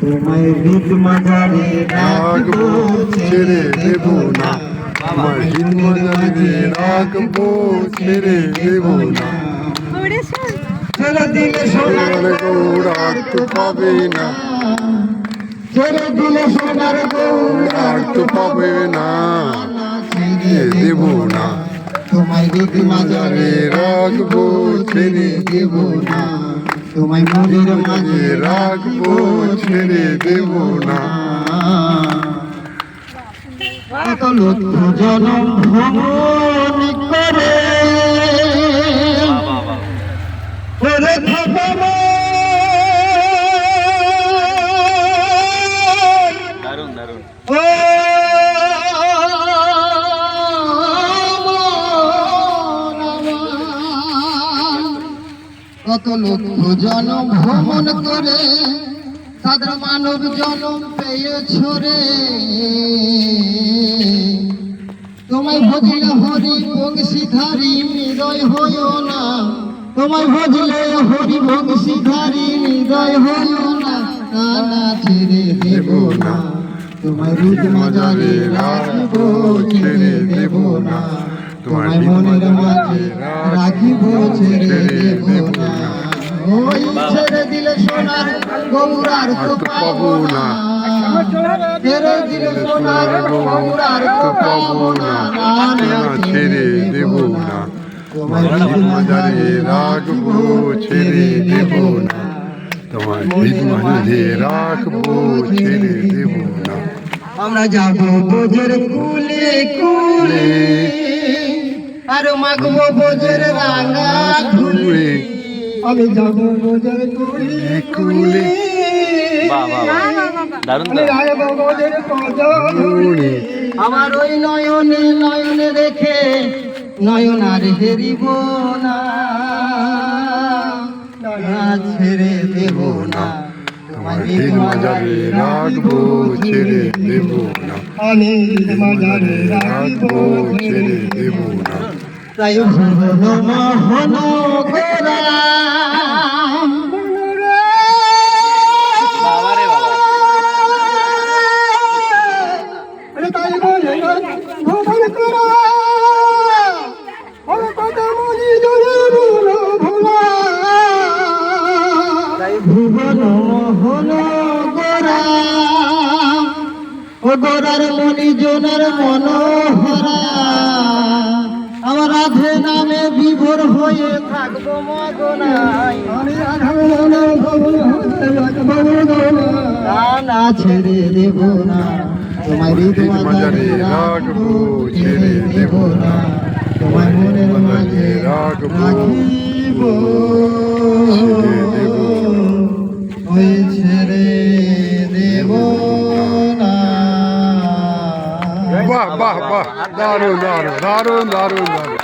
তোমায় হৃদ মাঝারে রাখব ছেড়ে দেব না। আমার রাখব ছেড়ে দেব না। সোনার পাবে না। ছেড়ে দিলে সোনার পাবে না। ছেড়ে দেব না। তোমায় হৃদ মাঝারে রাখব ছেড়ে দেব না। তোমায় মনের মাঝে রাখব ছেড়ে দেব না। এত লক্ষ জনম ভ্রমণ কত লক্ষ জনম ভ্রমণ করে তাদের মানব জনম পেয়েছ রে। তোমায় ভজলে হরি বংশীধারী হৃদয় হইও না। তোমায় ভজলে হরি বংশীধারী হৃদয় হইও না। না না ছেড়ে দেব না। তোমায় রুদ মাজারে রাখব ছেড়ে দেব না। তোমায় মনের মাঝে রাখিব ছেড়ে দেব না ওই ছেড়ে দিলে সোনার গৌরার তো পাবো না ছেড়ে দিলে সোনার গৌরার তো পাবো না ছেড়ে দেব না। তোমার মাঝারে রাখব ছেড়ে দেব না। তোমার মাঝারে রাখব ছেড়ে দেব না। আমরা যাব বোঝের কুলে কুলে। আর মাগবো বোঝের রাঙা ধুলে আমি যাব বোঝের কুলে কুলে। আমার ওই নয়নে নয়নে দেখে নয়ন আর হেরিব না। ছেড়ে দেব না। হিদ মাঝারে রাখব ছেড়ে দেব না। আমি মাঝারে রাখব ছেড়ে দেব না। তাই ভুবন মোহন গোরা তাই ভুবন গোরা গোরার মনি জোনার মনোহরা। আমার রাধে নামে বিভোর হয়ে থাকব মগনাই না ছেড়ে দেব না। তোমার রাখব ছেড়ে দেব না। তোমার মনের মাঝে রাখব বাহ বাহ বাহ। দারুণ দারুণ দারুণ দারুণ। দারুণ